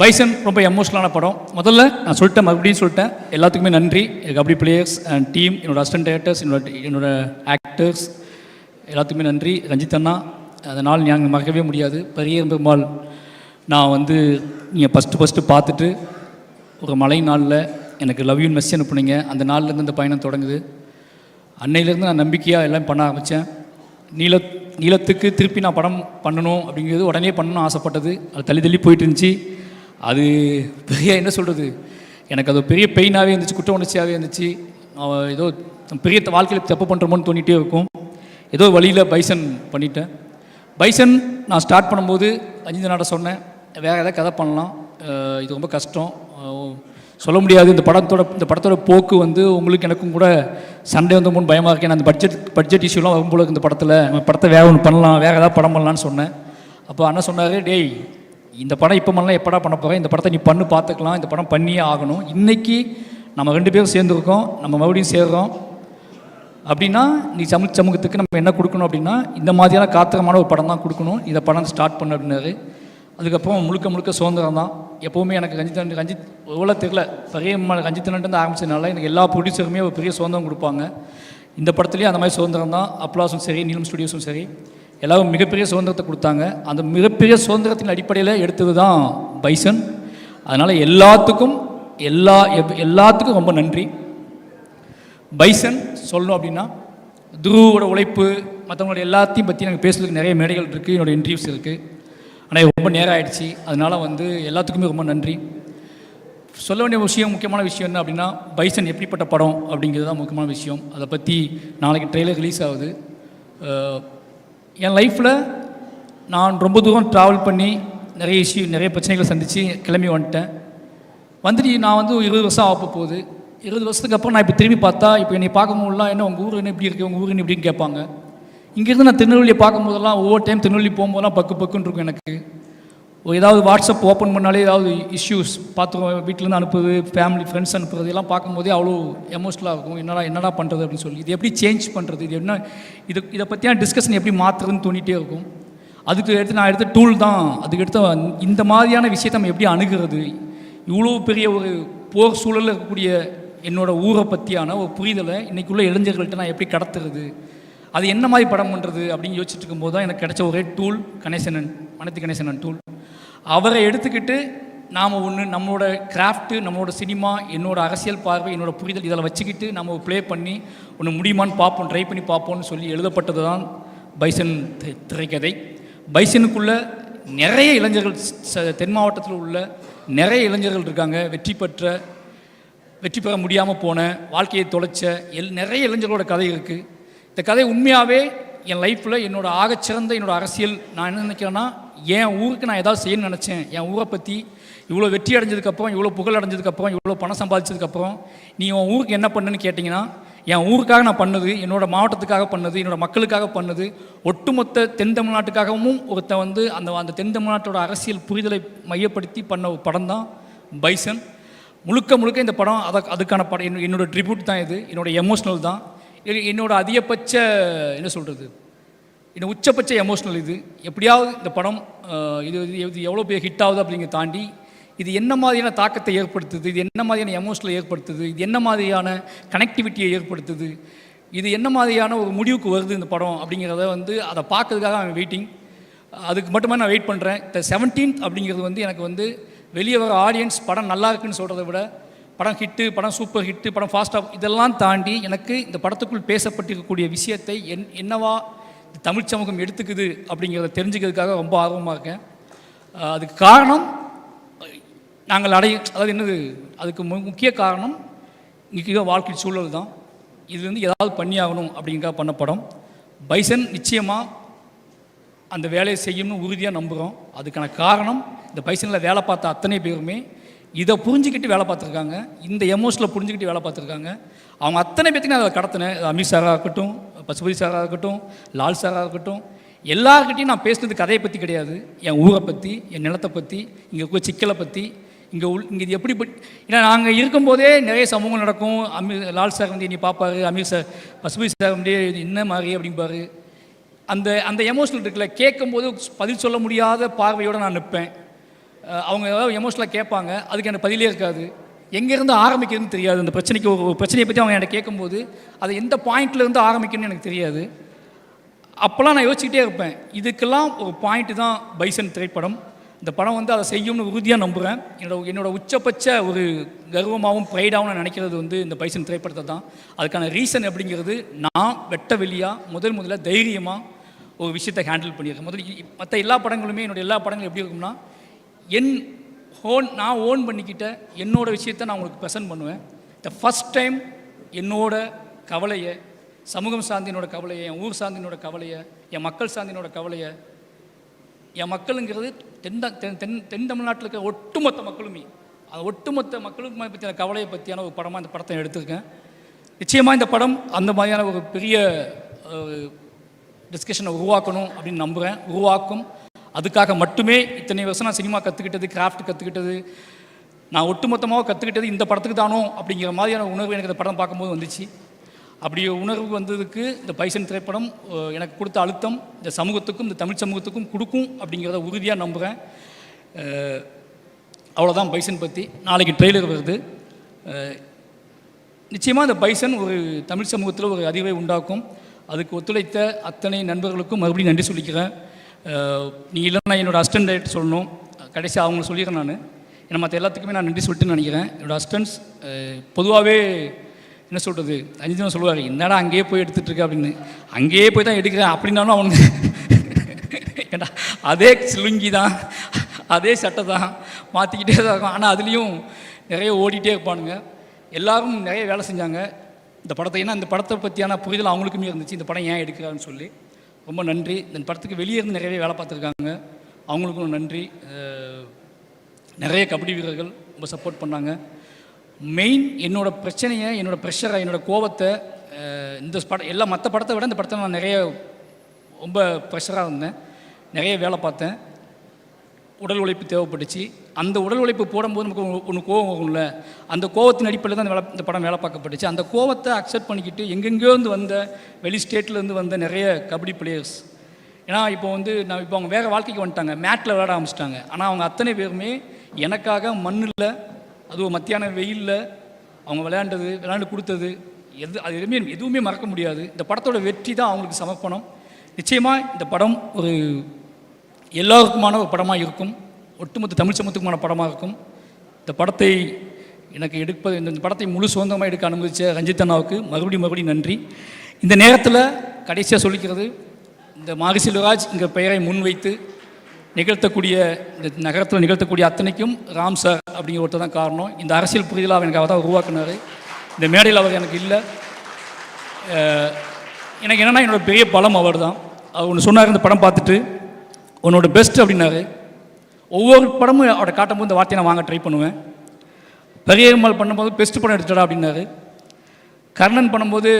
Bison ரொம்ப எமோஷனலான படம். முதல்ல நான் சொல்லிட்டேன் மறுபடியும் சொல்லிட்டேன். எல்லாத்துக்குமே நன்றி. கபடி பிளேயர்ஸ் அண்ட் டீம் என்னோட அசிஸ்டன்ட் டேரக்டர்ஸ் என்னோட என்னோட ஆக்டர்ஸ் எல்லாத்துக்குமே நன்றி. ரஞ்சித் அண்ணா அதனால் நாங்கள் மறக்கவே முடியாது. பெரிய பெருமாள் நான் வந்து நீங்கள் ஃபஸ்ட்டு ஃபஸ்ட்டு பார்த்துட்டு ஒரு மழை நாளில் எனக்கு லவ் யூன் மெஸ் அனுப்புனீங்க. அந்த நாள்லேருந்து இந்த பயணம் தொடங்குது. அன்னையிலேருந்து நான் நம்பிக்கையாக எல்லாம் பண்ண ஆரம்பித்தேன் நீல நீளத்துக்கு திருப்பி நான் படம் பண்ணணும் அப்படிங்கிறது உடனே பண்ணணும்னு ஆசைப்பட்டது. அது தள்ளி தள்ளி போயிட்டு இருந்துச்சு. அது பெரிய என்ன சொல்கிறது எனக்கு அது பெரிய பெயினாகவே இருந்துச்சு குற்ற உணர்ச்சியாகவே இருந்துச்சு ஏதோ பெரிய வாழ்க்கையில் தப்பு பண்ணுறோமோன்னு தோணிகிட்டே இருக்கும். ஏதோ வழியில் பைசன் பண்ணிட்டேன். பைசன் நான் ஸ்டார்ட் பண்ணும்போது அஞ்சு நாட சொன்னேன் வேறு எதாவது கதை பண்ணலாம். இது ரொம்ப கஷ்டம். சொல்ல முடியாது. இந்த படத்தோட இந்த படத்தோட போக்கு வந்து உங்களுக்கு எனக்கும் கூட சண்டே வந்து முன் பயமாக இருக்கேன். அந்த பட்ஜெட் பட்ஜெட் இஷ்யூலாம் வரும்போது இந்த படத்தில். நம்ம படத்தை வேற ஒன்று பண்ணலாம் வேறு ஏதாவது படம் பண்ணலான்னு சொன்னேன். அப்போ அண்ணன் சொன்னார் டேய் இந்த படம் இப்போ பண்ணலாம் எப்படா பண்ண போகிறேன் இந்த படத்தை நீ பண்ணு பார்த்துக்கலாம் இந்த படம் பண்ணியே ஆகணும். இன்னைக்கு நம்ம ரெண்டு பேரும் சேர்ந்துருக்கோம். நம்ம மறுபடியும் சேர்றோம். அப்படின்னா நீ சமூக சமூகத்துக்கு நம்ம என்ன கொடுக்கணும் அப்படின்னா இந்த மாதிரியான காத்திரமான ஒரு படம் தான் கொடுக்கணும். இந்த படம் ஸ்டார்ட் பண்ண அப்படின்னாரு. அதுக்கப்புறம் முழுக்க முழுக்க சுதந்திரம் தான். எப்போவுமே எனக்கு ரஞ்சித் ரஞ்சித் எவ்வளோ தெரியல. பெரிய ம- ரஞ்சித் அண்ணன் ஆரம்பிச்சதுனால எனக்கு எல்லா ப்ரொடியூசருமே ஒரு பெரிய சுதந்திரம் கொடுப்பாங்க. இந்த படத்துலேயும் அந்த மாதிரி சுதந்திரம் தான். அப்ளாஸும் சரி நீலம் ஸ்டுடியோஸும் சரி. எல்லாரும் மிகப்பெரிய சுதந்திரத்தை கொடுத்தாங்க. அந்த மிகப்பெரிய சுதந்திரத்தின் அடிப்படையில் எடுத்தது தான் பைசன். அதனால் எல்லாத்துக்கும் எல்லா எல்லாத்துக்கும் ரொம்ப நன்றி. பைசன் சொல்லணும் அப்படின்னா துருவோட உழைப்பு மற்றவங்களோட எல்லாத்தையும் பற்றி நாங்கள் பேசுறதுக்கு நிறைய மேடைகள் இருக்குது என்னோட இன்டர்வியூஸ் இருக்குது ஆனால் ரொம்ப நேரம் ஆயிடுச்சு. அதனால் வந்து எல்லாத்துக்குமே ரொம்ப நன்றி. சொல்ல வேண்டிய விஷயம் முக்கியமான விஷயம் என்ன அப்படின்னா பைசன் எப்படிப்பட்ட படம் அப்படிங்கிறது தான் முக்கியமான விஷயம். அதை பற்றி நாளைக்கு ட்ரெய்லர் ரிலீஸ் ஆகுது. என் லைஃப்பில் நான் ரொம்ப தூரம் ட்ராவல் பண்ணி நிறைய இஷ்யூ நிறைய பிரச்சனைகளை சந்தித்து கிளம்பி வந்துட்டேன். வந்துட்டு நான் வந்து ஒரு இருபது வருஷம் ஆக போகுது. இருபது வருஷத்துக்கு அப்புறம் நான் இப்போ திரும்பி பார்த்தா இப்போ என்னை பார்க்கும்போதுலாம் என்ன உங்கள் ஊர் என்ன இப்படி இருக்குது உங்கள் ஊர் என்ன இப்படின்னு கேட்பாங்க. இங்கேருந்து நான் திருநெல்வேலியை பார்க்கும்போதெல்லாம் ஒவ்வொரு டைம் திருநெல்வேலி போகும்போதெல்லாம் பக்கு பக்குன்னு இருக்கும் எனக்கு. ஏதாவது வாட்ஸ்அப் ஓப்பன் பண்ணாலே ஏதாவது இஷ்யூஸ் பார்த்து வீட்டிலேருந்து அனுப்புறது ஃபேமிலி ஃப்ரெண்ட்ஸ் அனுப்புறது எல்லாம் பார்க்கும்போதே அவ்வளோ எமோஷ்னலாக இருக்கும். என்னடா என்னடா பண்ணுறது அப்படின்னு சொல்லி. இது எப்படி சேஞ்ச் பண்ணுறது இது என்ன இது இதை பற்றியான டிஸ்கஷன் எப்படி மாற்றுறதுன்னு தோணிட்டே இருக்கும். அதுக்கு எடுத்து நான் எடுத்த டூல் தான். அதுக்கு எடுத்த இந்த மாதிரியான விஷயத்தை நம்ம எப்படி அணுகிறது? இவ்வளோ பெரிய ஒரு போர் சூழலில் இருக்கக்கூடிய என்னோடய ஊரை பற்றியான ஒரு புரிதலை இன்றைக்குள்ள இளைஞர்கள்ட்ட நான் எப்படி கடத்துறது? அது என்ன மாதிரி படம் பண்ணுறது அப்படின்னு யோசிச்சுட்டு இருக்கும்போது தான் எனக்கு கிடைச்ச ஒரே டூல் கணேசனன் மனத்து கணேசனன் டூல் அவரை எடுத்துக்கிட்டு நாம் ஒன்று நம்மளோட கிராஃப்ட்டு நம்மளோட சினிமா என்னோட அரசியல் பார்வை என்னோட புரிதல் இதில் வச்சுக்கிட்டு நம்ம ப்ளே பண்ணி ஒன்று முடியுமான்னு பார்ப்போம் ட்ரை பண்ணி பார்ப்போம்னு சொல்லி எழுதப்பட்டது தான் பைசன் திரைக்கதை. பைசனுக்குள்ள நிறைய இளைஞர்கள் தென் மாவட்டத்தில் உள்ள நிறைய இளைஞர்கள் இருக்காங்க. வெற்றி பெற்ற வெற்றி பெற முடியாமல் போன வாழ்க்கையை தொலைச்ச எல் நிறைய இளைஞர்களோட கதை இருக்குது இந்த கதை உண்மையாகவே என் லைஃப்பில் என்னோட ஆகச்சிறந்த என்னோடய அரசியல் நான் என்ன நினைக்கிறேன்னா என் ஊருக்கு நான் ஏதாவது செய்யணும்னு நினச்சேன்? என் ஊரை பற்றி இவ்வளோ வெற்றி அடைஞ்சதுக்கப்புறம் இவ்வளோ புகழ் அடைஞ்சதுக்கப்புறம் இவ்வளோ பணம் சம்பாதிச்சதுக்கப்புறம் நீ உன் ஊருக்கு என்ன பண்ணுன்னு கேட்டிங்கன்னா என் ஊருக்காக நான் பண்ணது என்னோடய மாவட்டத்துக்காக பண்ணது என்னோடய மக்களுக்காக பண்ணது ஒட்டுமொத்த தென் தமிழ்நாட்டுக்காகவும் ஒருத்தன் வந்து அந்த அந்த தென் தமிழ்நாட்டோட அரசியல் புரிதலை மையப்படுத்தி பண்ண ஒரு படம் தான் பைசன். முழுக்க முழுக்க இந்த படம் அதை அதுக்கான படம் என்னோட- ட்ரிபியூட் தான் இது என்னோட எமோஷ்னல் தான். என்னோடய அதிகபட்ச என்ன சொல்கிறது இந்த உச்சபட்ச எமோஷ்னல் இது. எப்படியாவது இந்த படம் இது இது எவ்வளோ பெரிய ஹிட் ஆகுது அப்படிங்கிறத தாண்டி இது என்ன மாதிரியான தாக்கத்தை ஏற்படுத்துது இது என்ன மாதிரியான எமோஷனலை ஏற்படுத்துது இது என்ன மாதிரியான கனெக்டிவிட்டியை ஏற்படுத்துது இது என்ன மாதிரியான ஒரு முடிவுக்கு வருது இந்த படம் அப்படிங்கிறத வந்து அதை பார்க்கறதுக்காக அவன் வெயிட்டிங் அதுக்கு மட்டுமே நான் வெயிட் பண்ணுறேன் இந்த செவன்டீன்த் அப்படிங்கிறது வந்து எனக்கு வந்து வெளியே வர ஆடியன்ஸ் படம் நல்லா இருக்குன்னு சொல்கிறத விட படம் ஹிட்டு படம் சூப்பர் ஹிட்டு படம் ஃபாஸ்ட்டாக இதெல்லாம் தாண்டி எனக்கு இந்த படத்துக்குள் பேசப்பட்டிருக்கக்கூடிய விஷயத்தை என் என்னவா தமிழ் சமூகம் எடுத்துக்குது அப்படிங்கிறத தெரிஞ்சுக்கிறதுக்காக ரொம்ப ஆர்வமாக இருக்கேன். அதுக்கு காரணம் நாங்கள் அடைய அதாவது என்னது அதுக்கு முக்கிய காரணம் இன்றைக்கி வாழ்க்கை சூழல் தான். இதுலேருந்து ஏதாவது பண்ணியாகணும் ஆகணும் பண்ணப்படும் பண்ண படம். பைசன் நிச்சயமாக அந்த வேலையை செய்யணும்னு உறுதியாக நம்புகிறோம் அதுக்கான காரணம் இந்த பைசனில் வேலை பார்த்த அத்தனை பேருமே இதை புரிஞ்சுக்கிட்டு வேலை பார்த்துருக்காங்க. இந்த எமோஷனில் புரிஞ்சுக்கிட்டு வேலை பார்த்துருக்காங்க. அவங்க அத்தனை பேர்த்துக்கு நான் அதை கடத்தினேன் அமித்ஷாராக இருக்கட்டும் பசுபதி சாராக இருக்கட்டும் லால் சாராக இருக்கட்டும் எல்லாருக்கிட்டையும் நான் பேசுனது கதையை பற்றி கிடையாது. என் ஊரை பற்றி என் நிலத்தை பற்றி இங்கே இருக்க சிக்கலை பற்றி இங்கே உள் இங்கே இது எப்படி பட்- ஏன்னா நாங்கள் இருக்கும்போதே நிறைய சமூகம் நடக்கும். அமி லால் சார் வந்து நீ பார்ப்பாரு அமீர் சார் பசுபதி சார் வந்து என்ன மாதிரி? அப்படிம்பாரு. அந்த அந்த எமோஷனல் இருக்குல்ல கேட்கும்போது பதில் சொல்ல முடியாத பார்வையோடு நான் நிற்பேன். அவங்க ஏதாவது எமோஷனலாக கேட்பாங்க அதுக்கு எனக்கு பதிலே இருக்காது. எங்கேருந்து ஆரம்பிக்கிறதுன்னு தெரியாது. அந்த பிரச்சனைக்கு ஒரு பிரச்சனையை பற்றி அவங்க என்கிட்ட கேட்கும்போது அதை எந்த பாயிண்ட்லேருந்து ஆரம்பிக்கணும்னு எனக்கு தெரியாது. அப்போல்லாம் நான் யோசிச்சுக்கிட்டே இருப்பேன். இதுக்கெல்லாம் ஒரு பாயிண்ட்டு தான் பைசன் திரைப்படம். இந்த படம் வந்து அதை செய்யும்னு உறுதியாக நம்புகிறேன் என்னோட என்னோட உச்சபட்ச ஒரு கர்வமாகவும் ப்ரைடாகவும் நான் நினைக்கிறது வந்து இந்த பைசன் திரைப்படத்தை தான். அதுக்கான ரீசன் அப்படிங்கிறது நான் வெட்ட வெளியாக முதல் முதல்ல தைரியமாக ஒரு விஷயத்தை ஹேண்டில் பண்ணியிருக்கேன் முதல்ல மற்ற எல்லா படங்களுமே என்னோட எல்லா படங்களும் எப்படி இருக்கும்னா என் ஓன் நான் ஓன் பண்ணிக்கிட்ட என்னோடய விஷயத்தை நான் உங்களுக்கு ப்ரெசென்ட் பண்ணுவேன். த ஃபஸ்ட் டைம் என்னோட கவலையை சமூகம் சார்ந்தினோட கவலையை என் ஊர் சார்ந்தினோட கவலையை என் மக்கள் சார்ந்தினோட கவலையை என் மக்களுங்கிறது தென் தென் தென் தென் தமிழ்நாட்டில் இருக்கிற ஒட்டுமொத்த மக்களுமே. அந்த ஒட்டுமொத்த மக்களுக்கு பற்றின கவலையை பற்றியான ஒரு படமாக இந்த படத்தை எடுத்திருக்கேன். நிச்சயமாக இந்த படம் அந்த மாதிரியான ஒரு பெரிய டிஸ்கஷனை உருவாக்கணும் அப்படின்னு நம்புகிறேன் உருவாக்கும் அதுக்காக மட்டுமே இத்தனை வருஷம் நான் சினிமா கற்றுக்கிட்டது கிராஃப்ட் கற்றுக்கிட்டது நான் ஒட்டுமொத்தமாக கற்றுக்கிட்டது இந்த படத்துக்கு தானோ அப்படிங்கிற மாதிரியான உணர்வு எனக்கு இந்த படம் பார்க்கும்போது வந்துச்சு. அப்படி உணர்வு வந்ததுக்கு இந்த பைசன் திரைப்படம் எனக்கு கொடுத்த அழுத்தம் இந்த சமூகத்துக்கும் இந்த தமிழ் சமூகத்துக்கும் கொடுக்கும் அப்படிங்கிறத உறுதியாக நம்புகிறேன் அவ்வளோதான் பைசன் பற்றி நாளைக்கு ட்ரெய்லர் வருது. நிச்சயமாக இந்த பைசன் ஒரு தமிழ் சமூகத்தில் ஒரு அறிவை உண்டாக்கும். அதுக்கு ஒத்துழைத்த அத்தனை நண்பர்களுக்கும் மறுபடியும் நன்றி சொல்லிக்கிறேன். நீங்கள் நீ இல்லைன்னா என்னோடய அசிஸ்டன்ட் டைரக்டர் சொல்லணும். கடைசி அவங்க சொல்லிடுறேன் நான். ஏன்னா மற்ற எல்லாத்துக்குமே நான் நன்றி சொல்லிட்டுன்னு நினைக்கிறேன். என்னோட அஸ்டன்ஸ் பொதுவாகவே என்ன சொல்கிறது அஞ்சுதான் சொல்லுவார் என்னடா அங்கேயே போய் எடுத்துகிட்டு இருக்க அப்படின்னு. அங்கேயே போய் தான் எடுக்கிறேன். அப்படின்னாலும் அவனுக்கு ஏண்டா அதே சிலுங்கி தான் அதே சட்டை தான் மாற்றிக்கிட்டே தான் இருக்கும். ஆனால் அதுலேயும் நிறைய ஓடிட்டே இருப்பானுங்க. எல்லாரும் நிறைய வேலை செஞ்சாங்க. இந்த படத்தை ஏன்னா இந்த படத்தை பற்றியான புரிதல் அவங்களுக்குமே இருந்துச்சு. இந்த படம் ஏன் எடுக்கிறான்னு சொல்லி. ரொம்ப நன்றி. இந்த படத்துக்கு வெளியே இருந்து நிறையவே வேலை பார்த்துருக்காங்க. அவங்களுக்கும் நன்றி. நிறைய கபடி வீரர்கள் ரொம்ப சப்போர்ட் பண்ணாங்க. மெயின் என்னோடய பிரச்சனையை என்னோட ப்ரெஷரை என்னோடய கோவத்தை இந்த படம் எல்லா மற்ற படத்தை விட இந்த படத்தை நான் நிறைய ரொம்ப ப்ரெஷராக இருந்தேன். நிறைய வேலை பார்த்தேன். உடல் உழைப்பு தேவைப்பட்டுச்சு. அந்த உடல் உழைப்பு போடும்போது நமக்கு ஒன்று- கோவம் வரும்ல? அந்த கோவத்தின் அடிப்படையில் தான் அந்த வேலை இந்த படம் வேலை பார்க்கப்பட்டுச்சு. அந்த கோவத்தை அக்செப்ட் பண்ணிக்கிட்டு எங்கெங்கேருந்து வந்த வெளி ஸ்டேட்லேருந்து வந்த நிறைய கபடி பிளேயர்ஸ் ஏன்னா இப்போ வந்து நான் இப்போ அவங்க வேறு வாழ்க்கைக்கு வந்துட்டாங்க. மேட்டில் விளையாட ஆரம்பிச்சிட்டாங்க. ஆனால் அவங்க அத்தனை பேருமே எனக்காக மண்ணில் அதுவும் மத்தியான வெயிலில் அவங்க விளையாண்டது விளையாண்டு கொடுத்தது எது அது எதுவுமே எதுவுமே மறக்க முடியாது. இந்த படத்தோட வெற்றி தான் அவங்களுக்கு சமர்ப்பணம். நிச்சயமாக இந்த படம் ஒரு எல்லாருக்குமான ஒரு படமாக இருக்கும். ஒட்டுமொத்த தமிழ் சமூகத்துக்குமான படமாக இருக்கும். இந்த படத்தை எனக்கு எடுப்பது இந்த படத்தை முழு சுதந்திரமாக எடுக்க அனுமதித்த ரஞ்சித் அண்ணாவுக்கு மறுபடியும் மறுபடியும் நன்றி. இந்த நேரத்தில் கடைசியாக சொல்லிக்கிறது இந்த மாரி செல்வராஜ் என்ற பெயரை முன்வைத்து நிகழ்த்தக்கூடிய இந்த நகரத்தில் நிகழ்த்தக்கூடிய அத்தனைக்கும் ராம் சார் அப்படிங்கிற ஒருத்தர் தான் காரணம். இந்த அரசியல் புரிதலை அவர் எனக்கு அவர் தான் உருவாக்குனார். இந்த மேடையில் அவர் எனக்கு இல்லை. எனக்கு என்னென்னா என்னோட பெரிய பலம் அவர் தான் அவர் ஒன்று சொன்னார் இந்த படம் பார்த்துட்டு. உன்னோட பெஸ்ட் அப்படின்னாரு. ஒவ்வொரு படமும் அவரை காட்டும்போது இந்த வார்த்தையை நான் வாங்க ட்ரை பண்ணுவேன். பெரியம்மாள் பண்ணும்போது பெஸ்ட் படம் எடுத்துடா அப்படின்னாரு. கர்ணன் பண்ணும்போது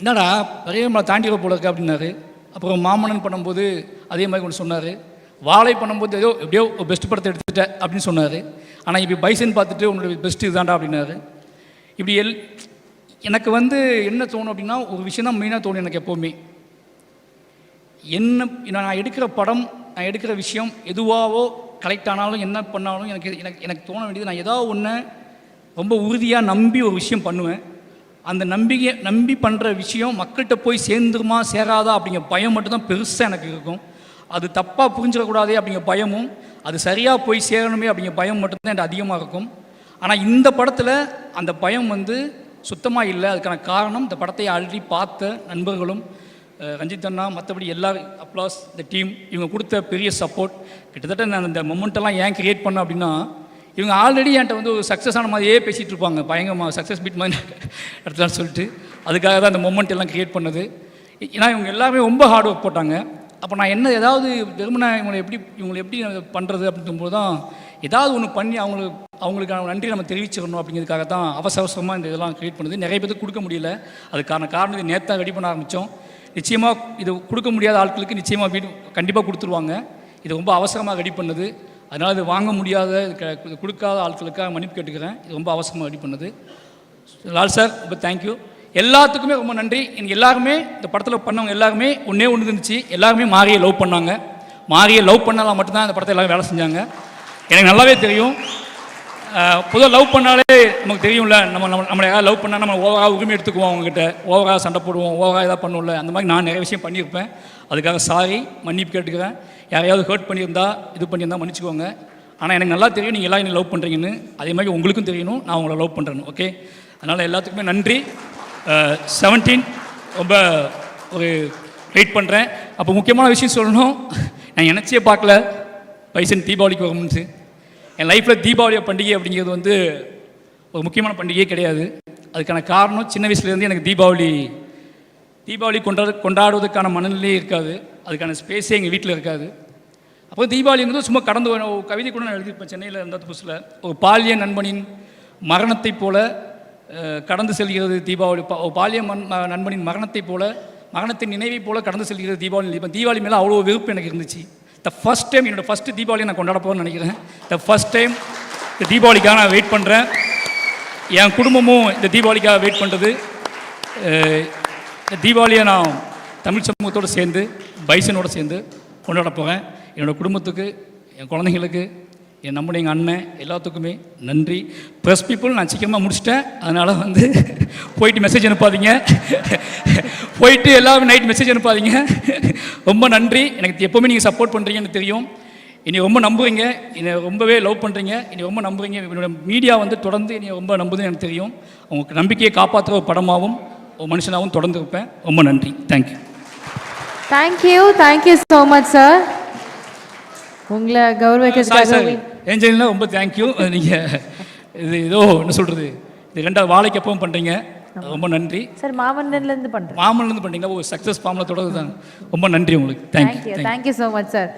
என்னடா பெரியம்மாள் தாண்டி போல இருக்கு அப்படின்னாரு. அப்புறம் மாமன்னன் பண்ணும்போது அதே மாதிரி ஒன்று சொன்னார். வாழை பண்ணும்போது ஏதோ எப்படியோ ஒரு பெஸ்ட் படத்தை எடுத்துட்ட அப்படின்னு சொன்னார். ஆனால் இப்போ பைசன் பார்த்துட்டு உன்னோட பெஸ்ட் இதுதான்டா அப்படின்னாரு. இப்படி எல் எனக்கு வந்து என்ன தோணும் அப்படின்னா ஒரு விஷயம் தான் மெயினாக தோணும் எனக்கு எப்போவுமே. என்ன நான் எடுக்கிற படம் நான் எடுக்கிற விஷயம் எதுவாவோ கலெக்ட் ஆனாலும் என்ன பண்ணாலும் எனக்கு எனக்கு எனக்கு தோண வேண்டியது நான் ஏதாவது ஒன்று ரொம்ப உறுதியாக நம்பி ஒரு விஷயம் பண்ணுவேன். அந்த நம்பிக்கை நம்பி பண்ணுற விஷயம் மக்கள்கிட்ட போய் சேர்ந்துருமா சேராதா அப்படிங்கிற பயம் மட்டும்தான் பெருசாக எனக்கு இருக்கும். அது தப்பாக புரிஞ்சிடக்கூடாதே அப்படிங்கிற பயமும் அது சரியாக போய் சேரணுமே அப்படிங்கிற பயம் மட்டும்தான் எனக்கு அதிகமாக இருக்கும். ஆனால் இந்த படத்தில் அந்த பயம் வந்து சுத்தமாக இல்லை. அதுக்கான காரணம் இந்த படத்தை ஆல்ரெடி பார்த்த நண்பர்களும் ரஞ்சித் அண்ணா மற்றபடி எல்லா அப்ளாஸ் இந்த டீம் இவங்க கொடுத்த பெரிய சப்போர்ட் கிட்டத்தட்ட நான் இந்த மொமெண்ட்டெல்லாம் ஏன் கிரியேட் பண்ணேன் அப்படின்னா இவங்க ஆல்ரெடி என்கிட்ட வந்து ஒரு சக்ஸஸ் ஆன மாதிரியே பேசிகிட்டு இருப்பாங்க. பயங்கரமாக சக்ஸஸ் பீட் மாதிரி எடுத்துலான்னு சொல்லிட்டு. அதுக்காக தான் இந்த மொமெண்ட் எல்லாம் கிரியேட் பண்ணது. ஏன்னா இவங்க எல்லாமே ரொம்ப ஹார்ட் ஒர்க் போட்டாங்க. அப்போ நான் என்ன ஏதாவது வெறுமனா இவங்களை எப்படி இவங்களை எப்படி பண்ணுறது அப்படிங்கும்போது தான் ஏதாவது ஒன்று பண்ணி அவங்களுக்கு அவங்களுக்கான நன்றி நம்ம தெரிவிச்சிடணும் அப்படிங்கிறதுக்காக தான் அவசர அவசரமாக இந்த இதெல்லாம் கிரியேட் பண்ணுது. நிறைய பேருக்கு கொடுக்க முடியல. அதுக்கான காரணம் இது நேற்று ரெடி பண்ண ஆரம்பித்தோம் நிச்சயமாக இது கொடுக்க முடியாத ஆட்களுக்கு நிச்சயமாக வீடு கண்டிப்பாக கொடுத்துருவாங்க. இது ரொம்ப அவசரமாக ரெடி பண்ணது. அதனால் இது வாங்க முடியாத இது க- இது கொடுக்காத ஆட்களுக்காக மன்னிப்பு கேட்டுக்கிறேன். இது ரொம்ப அவசரமாக ரெடி பண்ணது. லால் சார் ரொம்ப தேங்க்யூ எல்லாத்துக்குமே ரொம்ப நன்றி. எனக்கு எல்லாருமே இந்த படத்தில் பண்ணவங்க எல்லாருமே ஒன்றே ஒன்று இருந்துச்சு. எல்லாருமே மாரியை லவ் பண்ணாங்க. மாரியை லவ் பண்ணாலாம் மட்டும்தான் இந்த படத்தை எல்லாரும் வேலை செஞ்சாங்க. எனக்கு நல்லாவே தெரியும். பொதுவாக லவ் பண்ணாலே நமக்கு தெரியும்ல நம்ம நம்ம நம்மளை யாராவது லவ் பண்ணால் நம்ம ஓவராக உரிமை எடுத்துக்குவோம் அவங்ககிட்ட ஓவராக சண்டை போடுவோம் ஓவராக ஏதாவது பண்ணுவோம்ல அந்த மாதிரி நான் நிறைய விஷயம் பண்ணியிருப்பேன். அதுக்காக சாரி மன்னிப்பு கேட்டுக்கிறேன். யாரையாவது ஹர்ட் பண்ணியிருந்தா இது பண்ணியிருந்தா மன்னிச்சுக்கோங்க. ஆனால் எனக்கு நல்லா தெரியும் நீங்கள் எல்லாம் என்ன லவ் பண்ணுறீங்கன்னு அதே மாதிரி உங்களுக்கும் தெரியணும் நான் உங்களை லவ் பண்ணுறேன்னு ஓகே அதனால் எல்லாத்துக்குமே நன்றி. செவன்டீன் ரொம்ப ஒரு வெயிட் பண்ணுறேன் அப்போ முக்கியமான விஷயம் சொல்லணும். நான் நினச்சே பார்க்கல. பைசன் தீபாவளிக்கு வரும்னு என் லைஃப்பில் தீபாவளி பண்டிகை அப்படிங்கிறது வந்து ஒரு முக்கியமான பண்டிகையே கிடையாது. அதுக்கான காரணம் சின்ன வயசுலேருந்து எனக்கு தீபாவளி தீபாவளி கொண்டாடு கொண்டாடுவதற்கான மனநிலையே இருக்காது. அதுக்கான ஸ்பேஸே எங்கள் வீட்டில் இருக்காது. அப்போ தீபாவளிங்கிறது சும்மா கடந்து ஒரு கவிதை கூட நான் எழுதியிருப்பேன் சென்னையில் இருந்த புதுசில். ஒரு பாலிய நண்பனின் மரணத்தைப் போல கடந்து செல்கிறது தீபாவளி பா- பாலிய மண் நண்பனின் மரணத்தைப் போல மரணத்தின் நினைவைப் போல கடந்து செல்கிறது தீபாவளி இப்போ தீபாவளி மேலே அவ்வளோ வெறுப்பு எனக்கு இருந்துச்சு. த ஃபஸ்ட் டைம் என்னோட ஃபஸ்ட்டு தீபாவளி நான் கொண்டாட போகிறேன்னு நினைக்கிறேன். த ஃபஸ்ட் டைம் இந்த தீபாவளிக்காக நான் வெயிட் பண்ணுறேன் என் குடும்பமும் இந்த தீபாவளிக்காக வெயிட் பண்ணுறது இந்த தீபாவளியை நான் தமிழ் சமூகத்தோடு சேர்ந்து பைசனோட சேர்ந்து கொண்டாட போகிறேன் என்னோடய குடும்பத்துக்கு என் குழந்தைங்களுக்கு என் நம்முடைய எங்கள் அண்ணன் எல்லாத்துக்குமே நன்றி. ப்ரெஸ் பீப்புள் நான் சீக்கிரமாக முடிச்சிட்டேன். அதனால் வந்து போயிட்டு மெசேஜ் அனுப்பாதீங்க. போயிட்டு எல்லாரும் நைட் மெசேஜ் அனுப்பாதீங்க. ரொம்ப நன்றி. எனக்கு எப்போவுமே நீங்கள் சப்போர்ட் பண்ணுறீங்கன்னு தெரியும். என்னை ரொம்ப நம்புறீங்க என்னை ரொம்பவே லவ் பண்ணுறீங்க என்னை ரொம்ப நம்புறீங்க என்னோட மீடியா வந்து தொடர்ந்து என்னை ரொம்ப நம்புதுன்னு எனக்கு தெரியும். உங்களுக்கு நம்பிக்கையை காப்பாற்றுற ஒரு படமாகவும் ஒரு மனுஷனாகவும் தொடர்ந்து இருப்பேன் ரொம்ப நன்றி. Thank you thank you thank you so much sir உங்களை கௌரவிக்கிறதுக்காக ஏஞ்சலினா ரொம்ப தேங்க்யூ நீங்கள் இது ஏதோ என்ன சொல்கிறது இது ரெண்டாவது வாழைக்கு எப்பவும் பண்ணுறீங்க ரொம்ப நன்றி. சார் மாமன்னன்லேருந்து பண்ணுறேன் மாமன்லேருந்து பண்ணுறீங்களா ஒரு சக்ஸஸ் ஃபார்மில் தொடர்ந்து தான் ரொம்ப நன்றி உங்களுக்கு. Thank you thank you so much sir